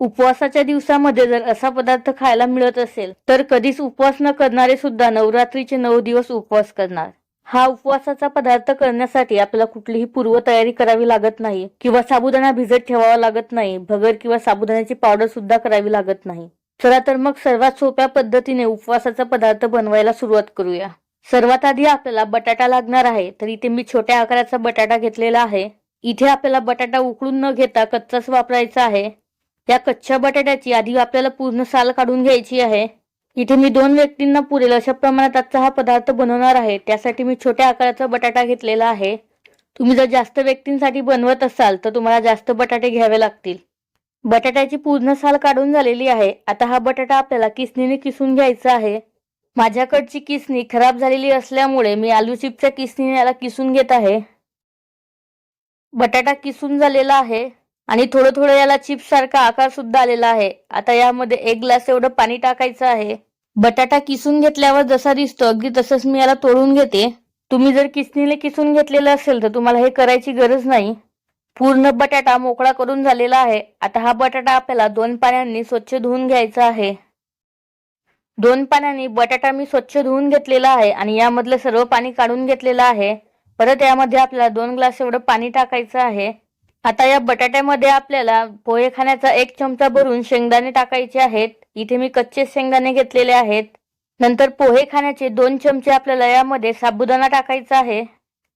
उपवासाच्या दिवसामध्ये जर असा पदार्थ खायला मिळत असेल तर कधीच उपवास न करणारे सुद्धा नवरात्रीचे नऊ दिवस उपवास करणार. हा उपवासाचा पदार्थ करण्यासाठी आपल्याला कुठलीही पूर्वतयारी करावी लागत नाही किंवा साबुदाणा भिजत ठेवावा लागत नाही भगर किंवा साबुदाण्याची पावडर सुद्धा करावी लागत नाही. चला तर मग सर्वात सोप्या पद्धतीने उपवासाचा पदार्थ बनवायला सुरुवात करूया. सर्वात आधी आपल्याला बटाटा लागणार आहे तर इथे मी छोट्या आकाराचा बटाटा घेतलेला आहे. इथे आपल्याला बटाटा उकळून न घेता कच्चाच वापरायचा आहे. या कच्च्या बटाट्याची आधी आपल्याला पूर्ण साल काढून घ्यायची आहे. इथे मी दोन व्यक्तींना पुरेल अशा प्रमाणात आजचा हा पदार्थ बनवणार आहे. त्यासाठी मी छोट्या आकाराचा बटाटा घेतलेला आहे. तुम्ही जर जास्त व्यक्तींसाठी बनवत असाल तर तुम्हाला जास्त बटाटे घ्यावे लागतील. बटाट्याची पूर्ण साल काढून झालेली आहे. आता हा बटाटा आपल्याला किसनीने किसून घ्यायचा आहे. माझ्याकडची किसणी खराब झालेली असल्यामुळे मी आलू चिपच्या किसनीने याला किसून घेत आहे. बटाटा किसून झालेला आहे. आणि थोडं थोडं याला चिप्स सारखा आकार सुद्धा आलेला आहे. आता यामध्ये एक ग्लास एवढं पाणी टाकायचं आहे. बटाटा किसून घेतल्यावर जसा दिसतो अगदी तसंच मी याला तोडून घेते. तुम्ही जर किसनीला किसून घेतलेलं असेल तर तुम्हाला हे करायची गरज नाही. पूर्ण बटाटा मोकळा करून झालेला आहे. आता हा बटाटा आपल्याला दोन पाण्याने स्वच्छ धुवून घ्यायचा आहे. दोन पाण्याने बटाटा मी स्वच्छ धुवून घेतलेला आहे आणि यामधलं सर्व पाणी काढून घेतलेलं आहे. परत यामध्ये आपल्याला दोन ग्लास एवढं पाणी टाकायचं आहे. आता या बटाट्यामध्ये आपल्याला पोहे खाण्याचा एक चमचा भरून शेंगदाणे टाकायचे आहेत. इथे मी कच्चे शेंगदाणे घेतलेले आहेत. नंतर पोहे खाण्याचे दोन चमचे आपल्याला यामध्ये साबुदाणा टाकायचा आहे.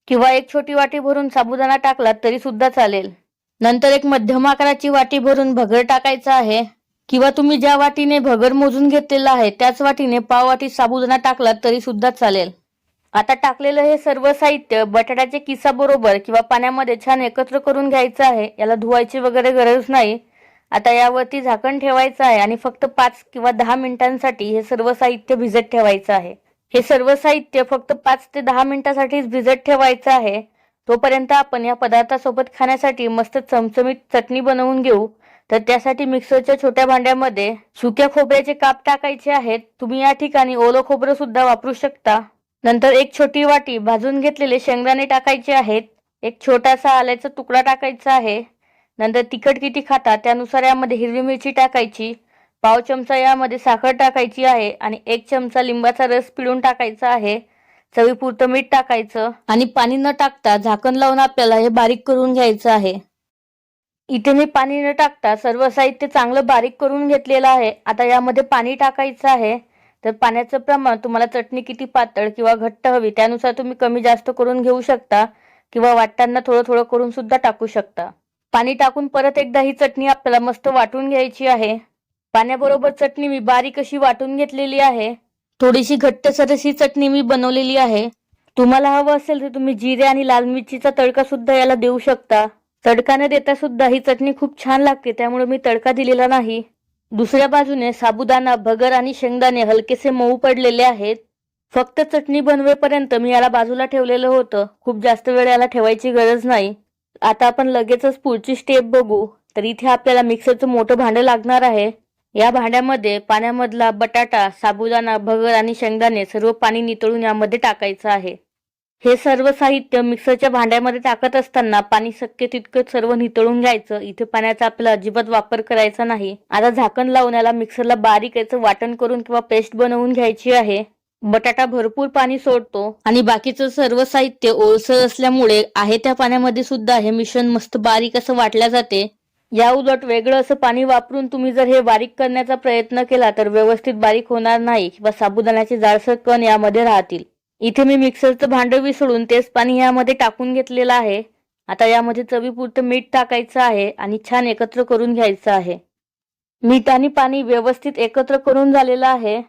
किंवा एक छोटी वाटी भरून साबुदाणा टाकला तरी सुद्धा चालेल. नंतर एक मध्यम आकाराची वाटी भरून भगर टाकायचा आहे. किंवा तुम्ही ज्या वाटीने भगर मोजून घेतलेला आहे त्याच वाटीने पाव वाटी साबुदाणा टाकला तरी सुद्धा चालेल. आता टाकलेलं हे सर्व साहित्य बटाट्याच्या किसाबरोबर किंवा पाण्यामध्ये छान एकत्र करून घ्यायचं आहे याला धुवायची वगैरे गरज नाही. आता यावरती झाकण ठेवायचं आहे आणि फक्त पाच किंवा दहा मिनिटांसाठी हे सर्व साहित्य भिजत ठेवायचं आहे. हे सर्व साहित्य फक्त पाच ते दहा मिनिटांसाठीच भिजत ठेवायचं आहे. तोपर्यंत आपण या पदार्थासोबत खाण्यासाठी मस्त चमचमीत चटणी बनवून घेऊ. तर त्यासाठी मिक्सरच्या छोट्या भांड्यामध्ये सुक्या खोबऱ्याचे काप टाकायचे आहेत. तुम्ही या ठिकाणी ओलं खोबरं सुद्धा वापरू शकता. नंतर एक छोटी वाटी भाजून घेतलेले शेंगदाणे टाकायचे आहेत. एक छोटासा आल्याचा तुकडा टाकायचा आहे. नंतर तिखट किती खाता त्यानुसार यामध्ये हिरवी मिरची टाकायची. पाव चमचा यामध्ये साखर टाकायची आहे आणि एक चमचा लिंबाचा रस पिळून टाकायचा आहे. चवीपुरतं मीठ टाकायचं आणि पाणी न टाकता झाकण लावून आपल्याला हे बारीक करून घ्यायचं आहे. इथे मी पाणी न टाकता सर्व साहित्य चांगलं बारीक करून घेतलेलं आहे. आता यामध्ये पाणी टाकायचं आहे. तर पाण्याचं प्रमाण तुम्हाला चटणी किती पातळ किंवा घट्ट हवी त्यानुसार तुम्ही कमी जास्त करून घेऊ शकता किंवा वाटताना थोडं थोडं करून सुद्धा टाकू शकता. पाणी टाकून परत एकदा ही चटणी आपल्याला मस्त वाटून घ्यायची आहे. पाण्याबरोबर चटणी मी बारीक अशी वाटून घेतलेली आहे. थोडीशी घट्टसर अशी चटणी मी बनवलेली आहे. तुम्हाला हवं असेल तर तुम्ही जिरे आणि लाल मिरचीचा तडका सुद्धा याला देऊ शकता. तडका न देता सुद्धा ही चटणी खूप छान लागते त्यामुळे मी तडका दिलेला नाही. दुसऱ्या बाजूने साबुदाणा भगर आणि शेंगदाणे हलकेसे मऊ पडलेले आहेत. फक्त चटणी बनवेपर्यंत मी याला बाजूला ठेवलेलं होतं. खूप जास्त वेळ याला ठेवायची गरज नाही. आता आपण लगेचच पुढची स्टेप बघू. तर इथे आपल्याला मिक्सरचं मोठं भांडं लागणार आहे. या भांड्यामध्ये पाण्यामधला बटाटा साबुदाणा भगर आणि शेंगदाणे सर्व पाणी नितळून यामध्ये टाकायचं आहे. हे सर्व साहित्य मिक्सरच्या भांड्यामध्ये टाकत असताना पाणी शक्य तितकं सर्व नितळून घ्यायचं. इथे पाण्याचा आपल्याला अजिबात वापर करायचा नाही. आता झाकण लावून याला मिक्सरला बारीक याचं वाटण करून किंवा पेस्ट बनवून घ्यायची आहे. बटाटा भरपूर पाणी सोडतो. आणि बाकीचं सर्व साहित्य ओलसर असल्यामुळे आहे त्या पाण्यामध्ये सुद्धा हे मिश्रण मस्त बारीक असं वाटल्या जाते. या उलट वेगळं असं पाणी वापरून तुम्ही जर हे बारीक करण्याचा प्रयत्न केला तर व्यवस्थित बारीक होणार नाही किंवा साबुदाण्याचे जाडसर कण यामध्ये राहतील. इथे मी मिक्सरचं भांडं विसळून तेच पाणी यामध्ये टाकून घेतलेलं आहे. आता यामध्ये चवीपुरतं मीठ टाकायचं आहे आणि छान एकत्र करून घ्यायचं आहे. मीठ आणि पाणी व्यवस्थित एकत्र करून झालेलं आहे.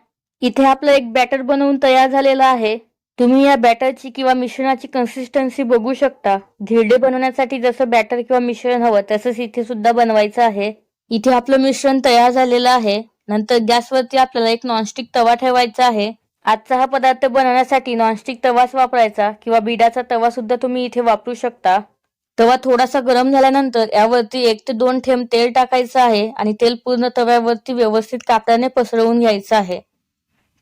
इथे आपलं एक बॅटर बनवून तयार झालेलं आहे. तुम्ही या बॅटरची किंवा मिश्रणाची कन्सिस्टन्सी बघू शकता. धिरडे बनवण्यासाठी जसं बॅटर किंवा मिश्रण हवं तसंच इथे सुद्धा बनवायचं आहे. इथे आपलं मिश्रण तयार झालेलं आहे. नंतर गॅसवरती आपल्याला एक नॉनस्टिक तवा ठेवायचा आहे. आजचा हा पदार्थ बनवण्यासाठी नॉनस्टिक तवाच वापरायचा किंवा बिडाचा तवा सुद्धा तुम्ही इथे वापरू शकता. तवा थोडासा गरम झाल्यानंतर यावरती एक ते दोन थेंब तेल टाकायचं आहे आणि तेल पूर्ण तव्यावरती व्यवस्थित कापडाने पसरवून घ्यायचं आहे.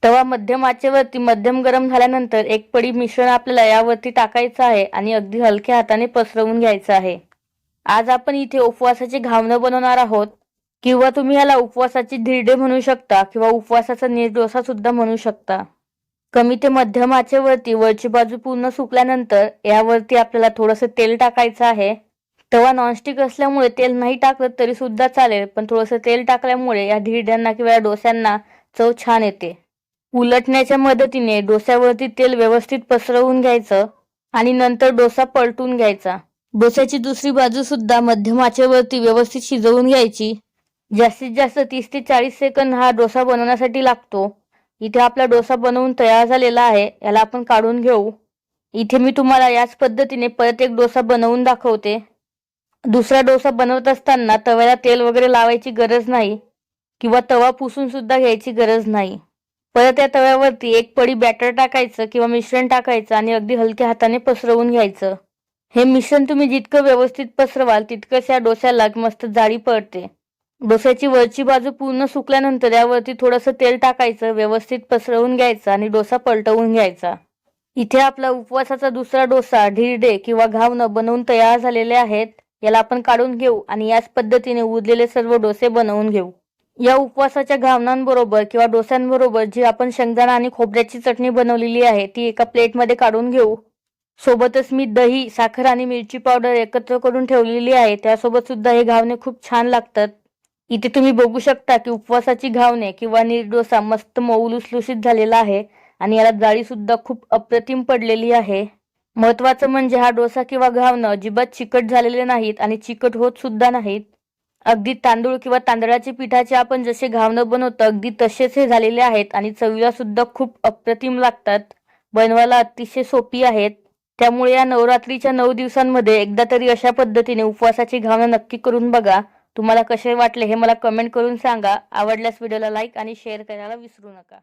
तवा मध्यम आचेवरती मध्यम गरम झाल्यानंतर एक पडी मिश्रण आपल्याला यावरती टाकायचं आहे आणि अगदी हलक्या हाताने पसरवून घ्यायचं आहे. आज आपण इथे उपवासाचे घावणं बनवणार आहोत. किंवा तुम्ही याला उपवासाची धिरडे म्हणू शकता किंवा उपवासाचा नीर डोसा सुद्धा म्हणू शकता. कमी ते मध्यम आचेवरती वरची बाजू पूर्ण सुकल्यानंतर यावरती आपल्याला थोडंसं तेल टाकायचं आहे. तवा नॉनस्टिक असल्यामुळे तेल नाही टाकलं तरी सुद्धा चालेल पण थोडंसं तेल टाकल्यामुळे या धिरड्यांना किंवा या डोस्यांना चव छान येते. उलटण्याच्या मदतीने डोस्यावरती तेल व्यवस्थित पसरवून घ्यायचं आणि नंतर डोसा पलटून घ्यायचा. डोस्याची दुसरी बाजू सुद्धा मध्यम आचेवरती व्यवस्थित शिजवून घ्यायची. जास्तीत जास्त तीस ते चाळीस सेकंद हा डोसा बनवण्यासाठी लागतो. इथे आपला डोसा बनवून तयार झालेला आहे याला आपण काढून घेऊ. इथे मी तुम्हाला याच पद्धतीने परत एक डोसा बनवून दाखवते. दुसरा डोसा बनवत असताना तव्याला तेल वगैरे लावायची गरज नाही किंवा तवा पुसून सुद्धा घ्यायची गरज नाही. परत या तव्यावरती एक पडी बॅटर टाकायचं किंवा मिश्रण टाकायचं आणि अगदी हलक्या हाताने पसरवून घ्यायचं. हे मिश्रण तुम्ही जितकं व्यवस्थित पसरवाल तितकंच या डोस्याला मस्त जाळी पडते. डोस्याची वरची बाजू पूर्ण सुकल्यानंतर यावरती थोडंसं तेल टाकायचं व्यवस्थित पसरवून घ्यायचं आणि डोसा पलटवून घ्यायचा. इथे आपला उपवासाचा दुसरा डोसा ढिरडे किंवा घावणं बनवून तयार झालेले आहेत याला आपण काढून घेऊ आणि याच पद्धतीने उरलेले सर्व डोसे बनवून घेऊ. या उपवासाच्या घावणांबरोबर किंवा डोस्यांबरोबर जी आपण शेंगदाणा आणि खोबऱ्याची चटणी बनवलेली आहे ती एका प्लेटमध्ये काढून घेऊ. सोबतच मी दही साखर आणि मिरची पावडर एकत्र करून ठेवलेली आहे त्यासोबत सुद्धा हे घावणे खूप छान लागतात. इथे तुम्ही बघू शकता की उपवासाची घावणे किंवा निर्डोसा मस्त मऊ लुसलुशीत झालेला आहे आणि याला जाळी सुद्धा खूप अप्रतिम पडलेली आहे. महत्वाचं म्हणजे हा डोसा किंवा घावणं अजिबात चिकट झालेले नाहीत आणि चिकट होत सुद्धा नाहीत. अगदी तांदूळ किंवा तांदळाच्या पिठाचे आपण जसे घावणं बनवतो अगदी तसेच हे झालेले आहेत आणि चवीला सुद्धा खूप अप्रतिम लागतात. बनवायला अतिशय सोपी आहेत. त्यामुळे या नवरात्रीच्या नऊ दिवसांमध्ये एकदा तरी अशा पद्धतीने उपवासाची घावणं नक्की करून बघा. तुम्हाला कसे वाटले हे मला कमेंट करून सांगा. आवडल्यास व्हिडिओला लाईक आणि शेअर करायला विसरू नका.